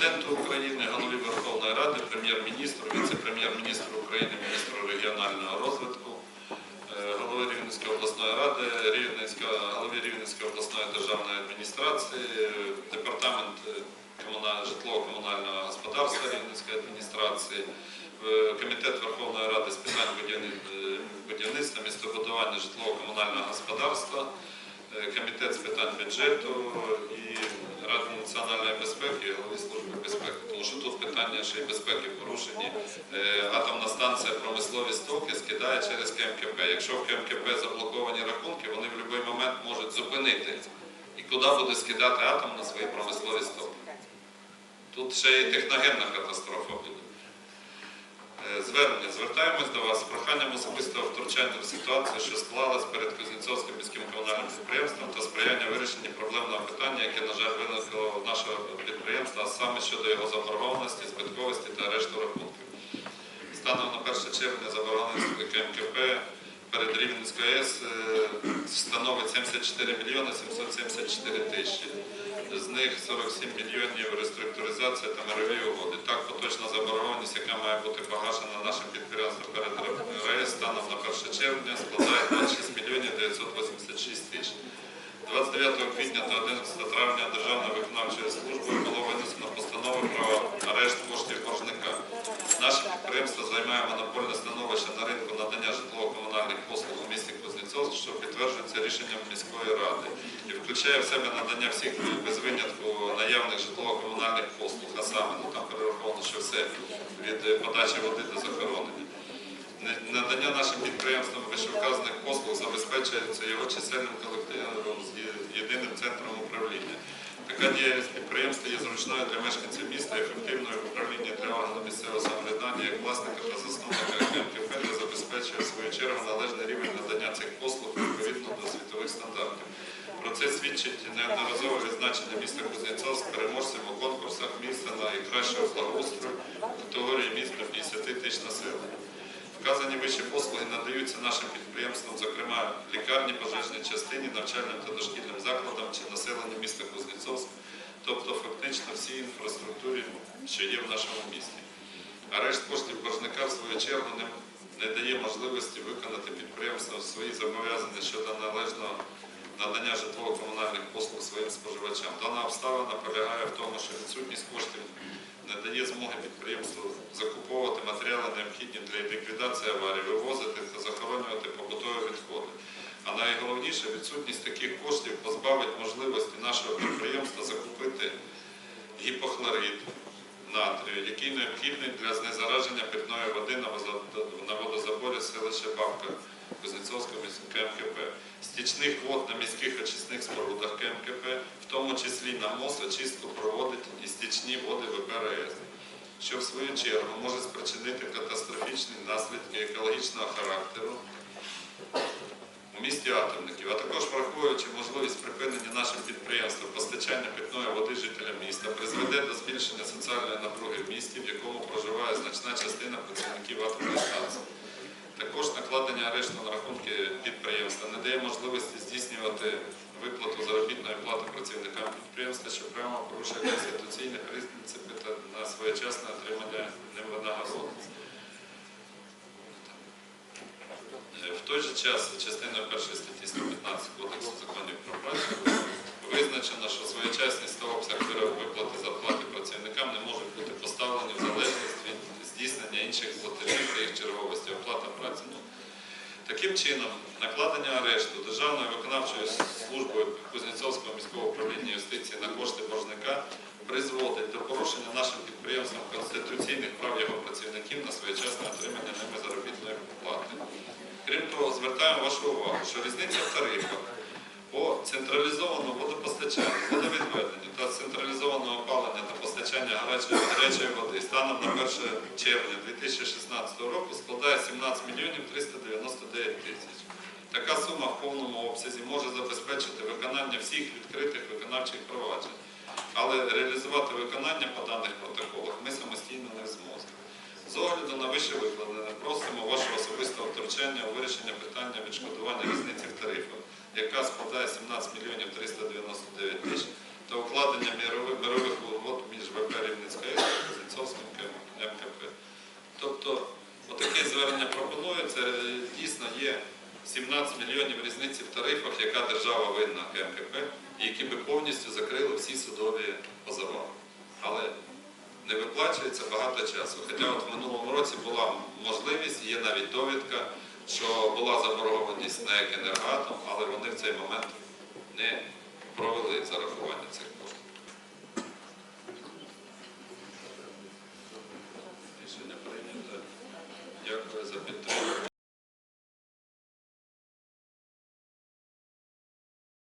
Президенту України, голові Верховної Ради, прем'єр-міністру, віце-прем'єр-міністру України, міністру регіонального розвитку, е, голови Рівненської обласної ради, голові Рівненської обласної державної адміністрації, е, департамент е, житлово-комунального господарства Рівненської адміністрації, комітет Верховної Ради з питань будівни- будівництва, містобудування житлово-комунального господарства, комітет з питань бюджету і Рада національної безпеки і голови служби безпеки. Тому що тут питання ще й безпеки порушені. Е, Атомна станція промислові стоки скидає через КМКП. Якщо в КМКП заблоковані рахунки, вони в будь-який момент можуть зупинити. І куди буде скидати атом на свої промислові стоки? Тут ще й техногенна катастрофа буде. Е, Звернення. Звертаємось до вас з проханням особистого втручання в ситуацію, що склалась перед Кузнєцовським міським комунальним підприємством та сприяння вирішенні проблемного питання, яке, на жаль, виникло в нашого підприємства, а саме щодо його заборгованості, збитковості та арешту рахунків. Станом на 1 червня заборгованість КМКП перед Рівненською АЕС е, становить 74 мільйони 774 тисячі. З них 47 мільйонів реструктуризація та мирові угоди. Так, поточна заборгованість, яка має бути погашена нашим підприємством перед РАЕС станом на 1 червня, складає 26 мільйонів 986 тисяч. 29 квітня та 11 травня Державною виконавчою службою було винесено постанову про арешт коштів боржника. Наше підприємство займає монопольне становище на ринку надання житлово-комунальних послуг у місті Кузнєцовськ, що підтверджується рішенням міської ради включає в себе надання всіх без винятку наявних житлово-комунальних послуг, а саме ну, там перераховано, що все від е, подачі води до захоронення. Надання нашим підприємствам вищевказаних послуг забезпечується його чисельним колективом з єдиним центром управління. Така діяльність підприємства є зручною для мешканців міста ефективною в управлінні для органу місцевого самоврядування як власника та засновника КМКП, забезпечує в свою чергу належний рівень надання цих послуг відповідно до світових стандартів. Про це свідчить неодноразове відзначення міста Кузнєцовськ переможцем у конкурсах міста на найкращого благоустрою категорії міст до 50 тисяч населення. Вказані вищі послуги надаються нашим підприємствам, зокрема лікарні, пожежній частині, навчальним та дошкільним закладам чи населенню міста Кузнєцовськ, тобто фактично всій інфраструктурі, що є в нашому місті. Арешт коштів боржника, в свою чергу, не дає можливості виконати підприємствам свої зобов'язання щодо належного надання житлово-комунальних послуг своїм споживачам. Дана обставина полягає в тому, що відсутність коштів не дає змоги підприємству закуповувати матеріали, необхідні для ліквідації аварії, вивозити та захоронювати побутові відходи. А найголовніше, відсутність таких коштів позбавить можливості нашого підприємства закупити гіпохлорид натрію, який необхідний для знезараження питної води на водозаборі селища Бабка Кузнецовського міського КМКП, стічних вод на міських очисних спорудах КМКП, в тому числі на МОЗ очистку проводить і стічні води ВПРС, що в свою чергу може спричинити катастрофічні наслідки екологічного характеру у місті Атомників, а також враховуючи можливість припинення нашим підприємством постачання питної води жителям міста, призведе до збільшення соціальної напруги в місті, в якому проживає значна частина працівників атомної станції. Також накладення арешту на рахунки підприємства не дає можливості здійснювати виплату заробітної плати працівникам підприємства, що прямо порушує конституційні принципи та на своєчасне отримання винагороди. Е, В той же час частиною першої статті Таким чином, накладення арешту Державною виконавчою службою Кузнєцовського міського управління юстиції на кошти боржника призводить до порушення нашим підприємствам конституційних прав його працівників на своєчасне отримання ними заробітної плати. Крім того, звертаємо вашу увагу, що різниця в тарифах по централізованому водопостачанню, водовідведенню централізованого опалення та постачання гарячої, води станом на 1 червня 2016 року складає 17 мільйонів 399 тисяч. Така сума в повному обсязі може забезпечити виконання всіх відкритих виконавчих проваджень, але реалізувати виконання по даних протоколах ми самостійно не зможемо. З огляду на вище викладене, просимо вашого особистого втручання у вирішення питання відшкодування різниці в тарифах, яка складає 17 мільйонів 399 тисяч, та укладення мирових угод між ВП Рівницька та Кузнецовським МКП. Тобто отаке звернення пропонується, дійсно є 17 мільйонів різниці в тарифах, яка держава винна МКП, і які би повністю закрили всі судові позовами. Але не виплачується багато часу. Хоча от в минулому році була можливість, є навіть довідка, що була заборгованість на екенергатом, але вони в цей момент не провели зарахування цих коштів.